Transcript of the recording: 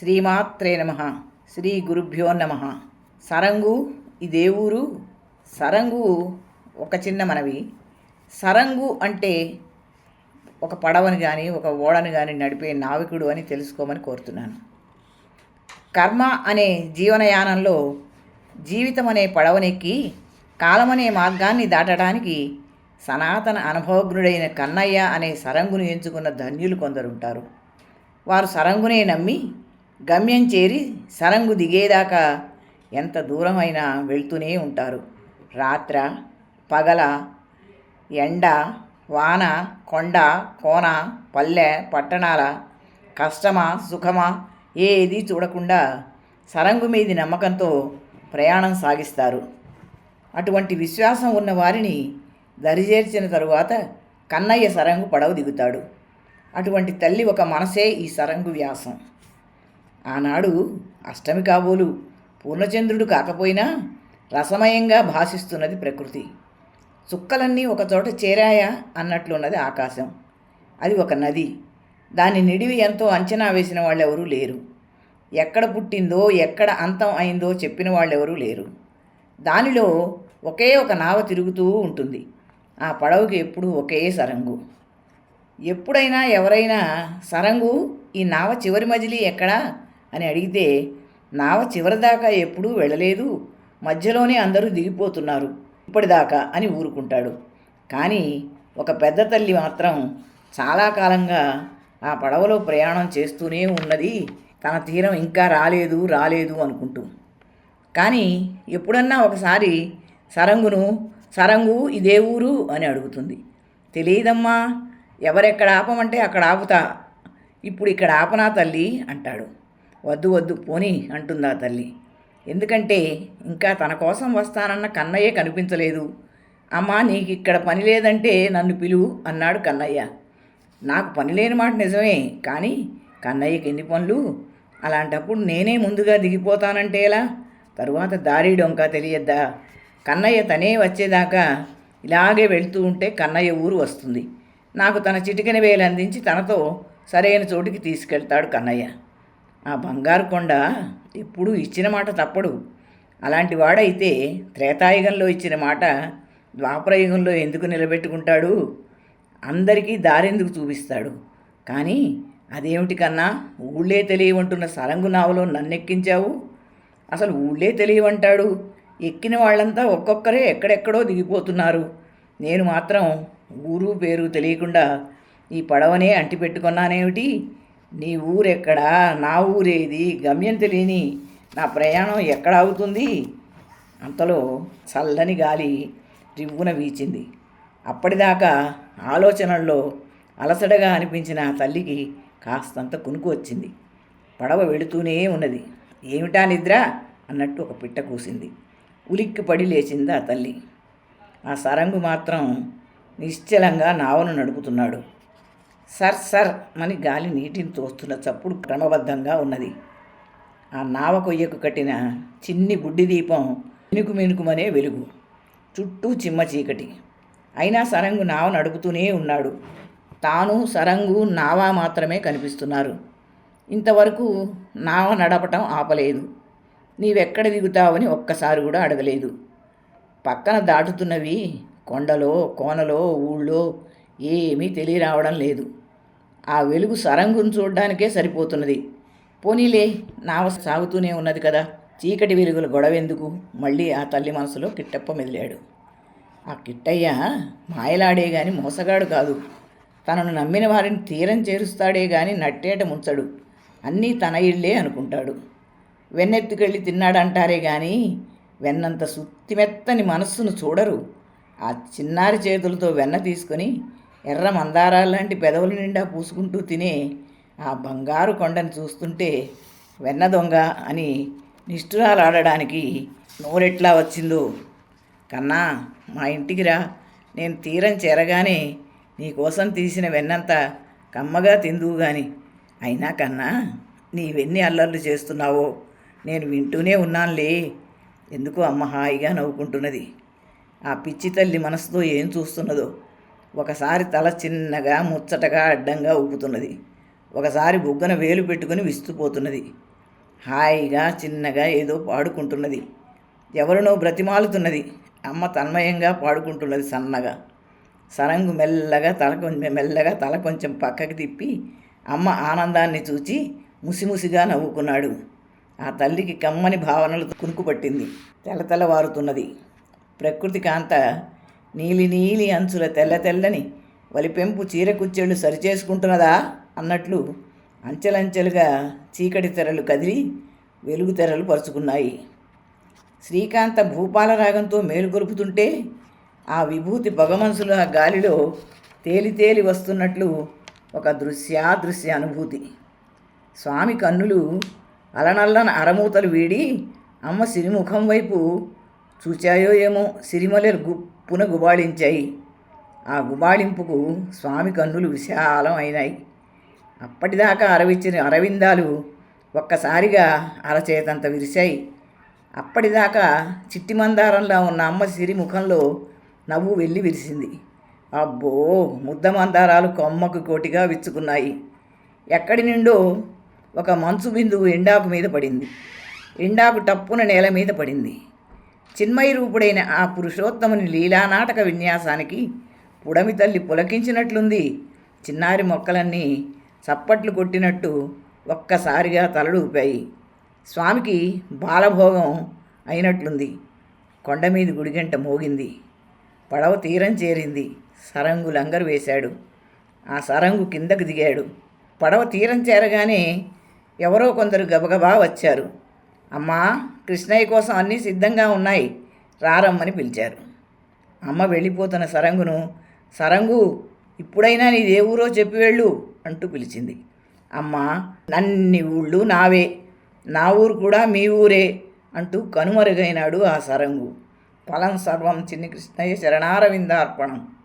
శ్రీమాత్రే నమ. శ్రీ గురుభ్యో నమ. సరంగు ఇదే ఊరు సరంగు ఒక చిన్న మనవి. సరంగు అంటే ఒక పడవను కానీ ఒక ఓడను కానీ నడిపే నావికుడు అని తెలుసుకోమని కోరుతున్నాను. కర్మ అనే జీవనయానంలో జీవితం అనే పడవనెక్కి కాలమనే మార్గాన్ని దాటడానికి సనాతన అనుభవజ్ఞుడైన కన్నయ్య అనే సరంగును ఎంచుకున్న ధన్యులు కొందరుంటారు. వారు సరంగునే నమ్మి గమ్యం చేరి సరంగు దిగేదాకా ఎంత దూరమైనా వెళ్తూనే ఉంటారు. రాత్ర పగల ఎండ వాన కొండ కోన పల్లె పట్టణాల కష్టమా సుఖమా ఏది చూడకుండా సరంగు మీది నమ్మకంతో ప్రయాణం సాగిస్తారు. అటువంటి విశ్వాసం ఉన్న వారిని దరిచేర్చిన తరువాత కన్నయ్య సరంగు పడవ దిగుతాడు. అటువంటి తల్లి ఒక మనసే ఈ సరంగు వ్యాసం. ఆనాడు అష్టమి కాబోలు పూర్ణచంద్రుడు కాకపోయినా రసమయంగా భాషిస్తున్నది ప్రకృతి. చుక్కలన్నీ ఒకచోట చేరాయా అన్నట్లున్నది ఆకాశం. అది ఒక నది. దాని నిడివి ఎంతో అంచనా వేసిన వాళ్ళెవరూ లేరు. ఎక్కడ పుట్టిందో ఎక్కడ అంతం అయిందో చెప్పిన వాళ్ళెవరూ లేరు. దానిలో ఒకే ఒక నావ తిరుగుతూ ఉంటుంది. ఆ పడవకి ఎప్పుడూ ఒకే సరంగు. ఎప్పుడైనా ఎవరైనా సరంగు ఈ నావ చివరి మజిలీ ఎక్కడా? అని అడిగితే నావ చివరిదాకా ఎప్పుడూ వెళ్ళలేదు. మధ్యలోనే అందరూ దిగిపోతున్నారు. ఇప్పటిదాకా అని ఊరుకుంటాడు. కానీ ఒక పెద్ద తల్లి మాత్రం చాలా కాలంగా ఆ పడవలో ప్రయాణం చేస్తూనే ఉన్నది. తన తీరం ఇంకా రాలేదు రాలేదు అనుకుంటూ. కానీ ఎప్పుడన్నా ఒకసారి సరంగును సరంగు ఇదే ఊరు? అని అడుగుతుంది. తెలియదమ్మా ఎవరెక్కడ ఆపమంటే అక్కడ ఆపుతా. ఇప్పుడు ఇక్కడ ఆపనా తల్లి? అంటాడు. వద్దు వద్దు పోని అంటుందా తల్లి. ఎందుకంటే ఇంకా తన కోసం వస్తానన్న కన్నయ్య కనిపించలేదు. అమ్మా నీకు ఇక్కడ పని లేదంటే నన్ను పిలువు అన్నాడు కన్నయ్య. నాకు పని లేని మాట నిజమే కానీ కన్నయ్యకి ఎన్ని పనులు? అలాంటప్పుడు నేనే ముందుగా దిగిపోతానంటే ఎలా? తరువాత దారి డొంక తెలియద్దా? కన్నయ్య తనే వచ్చేదాకా ఇలాగే వెళ్తూ ఉంటే కన్నయ్య ఊరు వస్తుంది. నాకు తన చిటికెన వేలు అందించి తనతో సరైన చోటికి తీసుకెళ్తాడు కన్నయ్య. ఆ బంగారు కొండ ఎప్పుడూ ఇచ్చిన మాట తప్పడు. అలాంటి వాడైతే త్రేతాయుగంలో ఇచ్చిన మాట ద్వాపరయుగంలో ఎందుకు నిలబెట్టుకుంటాడు? అందరికీ దారెందుకు చూపిస్తాడు? కానీ అదేమిటి కన్నా ఊళ్ళే తెలియవంటున్న సరంగు నావలో నన్నెక్కించావు? అసలు ఊళ్ళే తెలియవంటాడు? ఎక్కిన వాళ్ళంతా ఒక్కొక్కరే ఎక్కడెక్కడో దిగిపోతున్నారు. నేను మాత్రం ఊరు పేరు తెలియకుండా ఈ పడవనే అంటిపెట్టుకున్నానేమిటి? నీ ఊరెక్కడా? నా ఊరేది గమ్యం తెలియని నా ప్రయాణం ఎక్కడ అవుతుంది? అంతలో చల్లని గాలి రివ్వున వీచింది. అప్పటిదాకా ఆలోచనల్లో అలసటగా అనిపించిన తల్లికి కాస్తంత కునుకు వచ్చింది. పడవ వెళుతూనే ఉన్నది. ఏమిటా నిద్ర? అన్నట్టు ఒక పిట్ట కూసింది. ఉలిక్కి పడి లేచింది ఆ తల్లి. ఆ సరంగు మాత్రం నిశ్చలంగా నావను నడుపుతున్నాడు. సర్ సర్ అని గాలి నీటిని తోస్తున్న చప్పుడు క్రమబద్ధంగా ఉన్నది. ఆ నావ కొయ్యకు కట్టిన చిన్ని బుడ్డి దీపం మినుకు మినుకుమనే వెలుగు. చుట్టూ చిమ్మ చీకటి. అయినా సరంగు నావ నడుపుతూనే ఉన్నాడు. తాను సరంగు నావ మాత్రమే కనిపిస్తున్నారు. ఇంతవరకు నావ నడపటం ఆపలేదు. నీవెక్కడ దిగుతావని ఒక్కసారి కూడా అడగలేదు. పక్కన దాటుతున్నవి కొండలో కోనలో ఊళ్ళో ఏమీ తెలియరావడం లేదు. ఆ వెలుగు సరంగును చూడడానికే సరిపోతున్నది. పోనీలే నావ సాగుతూనే ఉన్నది కదా. చీకటి వెలుగుల గొడవెందుకు? మళ్ళీ ఆ తల్లి మనసులో కిట్టప్ప మెదిలాడు. ఆ కిట్టయ్య మాయలాడే గాని మోసగాడు కాదు. తనను నమ్మిన వారిని తీరం చేరుస్తాడే గాని నట్టేట ముంచడు. అన్నీ తన ఇళ్ళే అనుకుంటాడు. వెన్నెత్తుకెళ్ళి తిన్నాడంటారే గాని వెన్నంత సుత్తిమెత్తని మనస్సును చూడరు. ఆ చిన్నారి చేతులతో వెన్న తీసుకొని ఎర్ర మందారాలాంటి పెదవుల నిండా పూసుకుంటూ తినే ఆ బంగారు కొండని చూస్తుంటే వెన్న దొంగ అని నిష్ఠురాలాడడానికి నోరెట్లా వచ్చిందో. కన్నా మా ఇంటికి రా. నేను తీరం చేరగానే నీకోసం తీసిన వెన్నంతా కమ్మగా తిందువు గాని. అయినా కన్నా నీవెన్ని అల్లర్లు చేస్తున్నావో నేను వింటూనే ఉన్నానులే. ఎందుకు అమ్మ హాయిగా నవ్వుకుంటున్నది? ఆ పిచ్చి తల్లి మనసుతో ఏం చూస్తున్నదో? ఒకసారి తల చిన్నగా ముచ్చటగా అడ్డంగా ఊపుతున్నది. ఒకసారి బుగ్గన వేలు పెట్టుకుని విస్తుపోతున్నది. హాయిగా చిన్నగా ఏదో పాడుకుంటున్నది. ఎవరినో బ్రతిమాలుతున్నది. అమ్మ తన్మయంగా పాడుకుంటున్నది సన్నగా. సరంగు మెల్లగా తల కొంచెం మెల్లగా తల కొంచెం పక్కకి తిప్పి అమ్మ ఆనందాన్ని చూచి ముసిముసిగా నవ్వుకున్నాడు. ఆ తల్లికి కమ్మని భావనలు కునుకుపట్టింది. పట్టింది తెల్ల ప్రకృతి కాంత నీలి నీలి అంచుల తెల్ల తెల్లని వలిపెంపు చీరకుచ్చెళ్ళు సరిచేసుకుంటున్నదా? అన్నట్లు అంచెలంచెలుగా చీకటి తెరలు కదిలి వెలుగు తెరలు పరుచుకున్నాయి. శ్రీకాంత భూపాల రాగంతో మేలుకొలుపుతుంటే ఆ విభూతి పొగమనసులు ఆ గాలిలో తేలితేలి వస్తున్నట్లు ఒక దృశ్యాదృశ్య అనుభూతి. స్వామి కన్నులు అలనల్లన అరమూతలు వీడి అమ్మ సిరిముఖం వైపు చూచాయో ఏమో సిరిమలెలు గుప్పున గుబాళించాయి. ఆ గుబాళింపుకు స్వామి కన్నులు విశాలం అయినాయి అప్పటిదాకా అరవిచ్చిన అరవిందాలు ఒక్కసారిగా అరచేతంత విరిశాయి. అప్పటిదాకా చిట్టి మందారంలా ఉన్న అమ్మ సిరి ముఖంలో నవ్వు వెళ్ళి విరిసింది. అబ్బో! ముద్ద మందారాలు కొమ్మకు కోటిగా విచ్చుకున్నాయి. ఎక్కడి నుండో ఒక మంచు బిందువు ఎండాకు మీద పడింది. ఎండాకు టప్పున నేల మీద పడింది. చిన్మయ రూపుడైన ఆ పురుషోత్తముని లీలానాటక విన్యాసానికి పుడమి తల్లి పులకించినట్లుంది. చిన్నారి మొక్కలన్నీ చప్పట్లు కొట్టినట్టు ఒక్కసారిగా తలడూపాయి స్వామికి బాలభోగం అయినట్లుంది. కొండ మీద గుడిగంట మోగింది. పడవ తీరం చేరింది. సరంగు లంగరు వేశాడు. ఆ సరంగు కిందకు దిగాడు. పడవ తీరం చేరగానే ఎవరో కొందరు గబగబా వచ్చారు. అమ్మా కృష్ణయ్య కోసం అన్నీ సిద్ధంగా ఉన్నాయి. రారమ్మని పిలిచారు. అమ్మ వెళ్ళిపోతున్న సరంగును సరంగు ఇప్పుడైనా నీ ఊరో చెప్పి వెళ్ళు అంటూ పిలిచింది. అమ్మ నన్ని ఊళ్ళు నావే నా ఊరు కూడా మీ ఊరే అంటూ కనుమరుగైనాడు ఆ సరంగు. ఫలం సర్వం చిన్ని కృష్ణయ్య శరణారవిందార్పణం